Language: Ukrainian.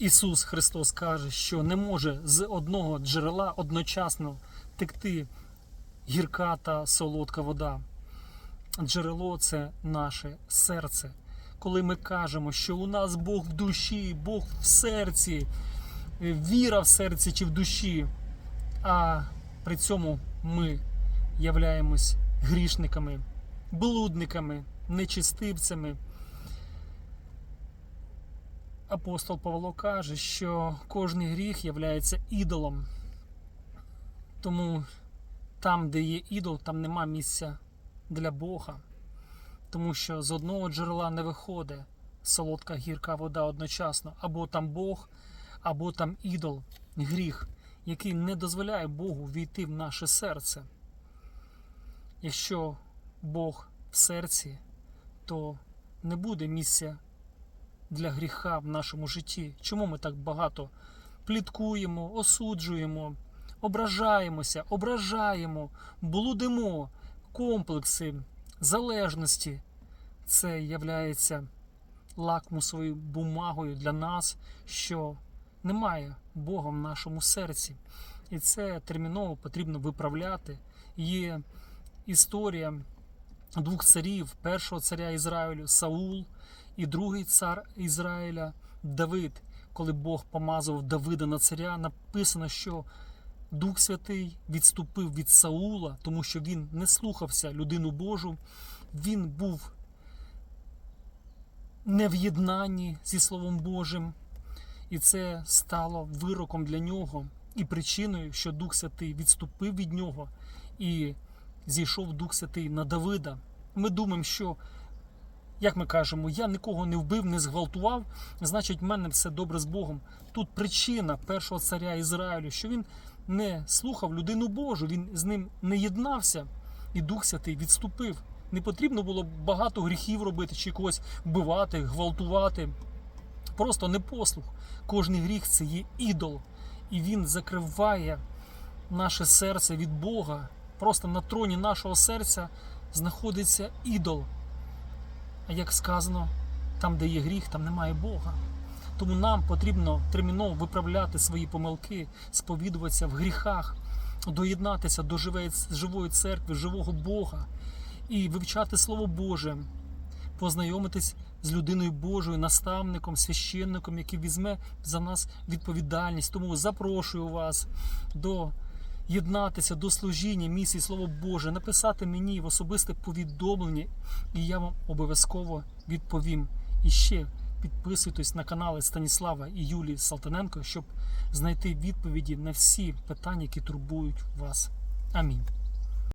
Ісус Христос каже, що не може з одного джерела одночасно текти гірка та солодка вода. Джерело це наше серце. Коли ми кажемо, що у нас Бог в душі, Бог в серці, віра в серці чи в душі, а при цьому ми являємось грішниками, блудниками, нечистивцями. Апостол Павло каже, що кожний гріх є ідолом. Тому там, де є ідол, там нема місця для Бога. Тому що з одного джерела не виходить солодка гірка вода одночасно. Або там Бог, або там ідол, гріх, який не дозволяє Богу війти в наше серце. Якщо Бог в серці, то не буде місця для гріха в нашому житті. Чому ми так багато пліткуємо, осуджуємо, ображаємося, ображаємо, блудимо комплекси залежності? Це являється лакмусовою бумагою для нас, що немає Бога в нашому серці. І це терміново потрібно виправляти. Є історія двох царів: першого царя Ізраїлю Саул і другий цар Ізраїля Давид. Коли Бог помазав Давида на царя, написано, що Дух Святий відступив від Саула, тому що він не слухався людину Божу, він був не в єднанні зі Словом Божим, і це стало вироком для нього і причиною, що Дух Святий відступив від нього і зійшов Дух Святий на Давида. Ми думаємо, що, як ми кажемо, я нікого не вбив, не зґвалтував, значить, в мене все добре з Богом. Тут причина першого царя Ізраїлю, що він не слухав людину Божу, він з ним не єднався, і Дух Святий відступив. Не потрібно було багато гріхів робити, чи когось вбивати, гвалтувати. Просто непослух. Кожний гріх це є ідол, і він закриває наше серце від Бога. Просто на троні нашого серця знаходиться ідол. Як сказано, там, де є гріх, там немає Бога. Тому нам потрібно терміново виправляти свої помилки, сповідуватися в гріхах, доєднатися до живої церкви, живого Бога і вивчати Слово Боже, познайомитись з людиною Божою, наставником, священником, який візьме за нас відповідальність. Тому запрошую вас до єднатися до служіння місії Слово Боже, написати мені в особисте повідомлення, і я вам обов'язково відповім. І ще підписуйтесь на канали Станіслава і Юлії Салтаненко, щоб знайти відповіді на всі питання, які турбують вас. Амінь.